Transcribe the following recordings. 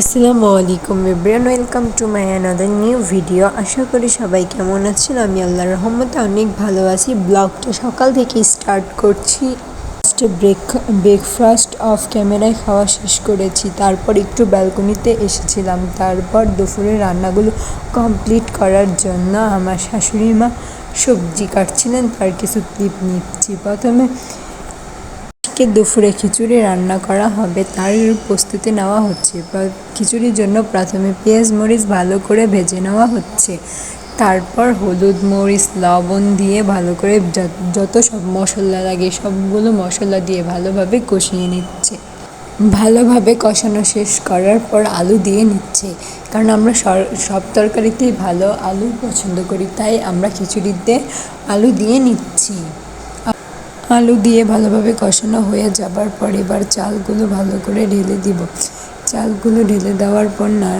আসসালামু আলাইকুম everyone, welcome to my another new video আশা করি সবাই কেমন আছেন? আমি আল্লাহর রহমতে অনেক ভালো আছি। ব্লগটা সকাল থেকে স্টার্ট করছি। ফার্স্টে ব্রেক ব্রেকফাস্ট অফ ক্যামেরায় খাওয়া শেষ করেছি। তারপর একটু ব্যালকনিতে এসেছিলাম। তারপর দুপুরে রান্নাগুলো কমপ্লিট করার জন্য আমার শাশুড়ি মা সবজি কাটছিলেন, তার কিছু ক্লিপ নিচ্ছি। প্রথমে আজকে দুপুরে খিচুড়ি রান্না করা হবে, তার প্রস্তুতি নেওয়া হচ্ছে। খিচুড়ির জন্য প্রথমে পেঁয়াজ মরিচ ভালো করে ভেজে নেওয়া হচ্ছে। তারপর হলুদ মরিচ, লবণ দিয়ে ভালো করে যত- সব মশলা লাগে, সবগুলো মশলা দিয়ে ভালোভাবে কষিয়ে নিচ্ছে। ভালোভাবে কষানো শেষ করার পর আলু দিয়ে নিচ্ছে। কারণ আমরা সব তরকারিতেই ভালো আলু পছন্দ করি, তাই আমরা খিচুড়িতে আলু দিয়ে নিচ্ছি। আলু দিয়ে ভালোভাবে কষানো হয়ে যাবার পর এবার চালগুলো ভালো করে ঢেলে দিব। চালগুলো ঢেলে দেওয়ার পর না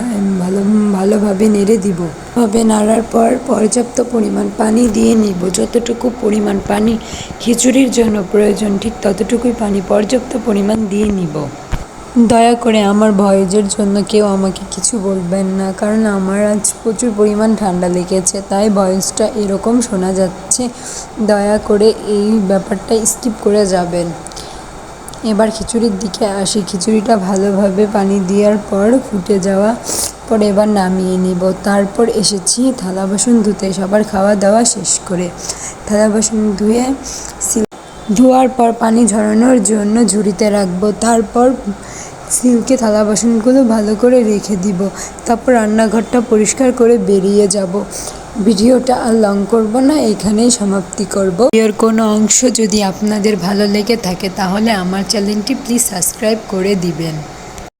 ভালো, ভালোভাবে নেড়ে দিব। ভাবে নাড়ার পর পর্যাপ্ত পরিমাণ পানি দিয়ে নিব। যতটুকু পরিমাণ পানি খিচুড়ির জন্য প্রয়োজন, ঠিক ততটুকুই পানি পর্যাপ্ত পরিমাণ দিয়ে নিব। দয়া করে আমার ভয়েজের জন্য কেউ আমাকে কিছু বলবেন না, কারণ আমার আজ প্রচুর পরিমাণ ঠান্ডা লেগেছে, তাই ভয়েসটা এরকম শোনা যাচ্ছে। দয়া করে এই ব্যাপারটা স্কিপ করে যাবেন। এবার খিচুড়ির দিকে আসি। খিচুড়িটা ভালোভাবে পানি দেওয়ার পর, ফুটে যাওয়া পর এবার নামিয়ে নিব। তারপর এসেছি থালা বাসন ধুতে। সবার খাওয়া দাওয়া শেষ করে থালা বাসন ধুয়ে ধোয়ার পর পানি ঝরানোর জন্য ঝুড়িতে রাখব। তারপর সিল্কে থালা বাসনগুলো ভালো করে রেখে দিব। তারপর রান্নাঘরটা পরিষ্কার করে বেরিয়ে যাব। ভিডিওটা আর লং করব না, এখানেই সমাপ্তি করব। ভিডিওর কোনো অংশ যদি আপনাদের ভালো লেগে থাকে, তাহলে আমার চ্যানেলটি প্লিজ সাবস্ক্রাইব করে দিবেন।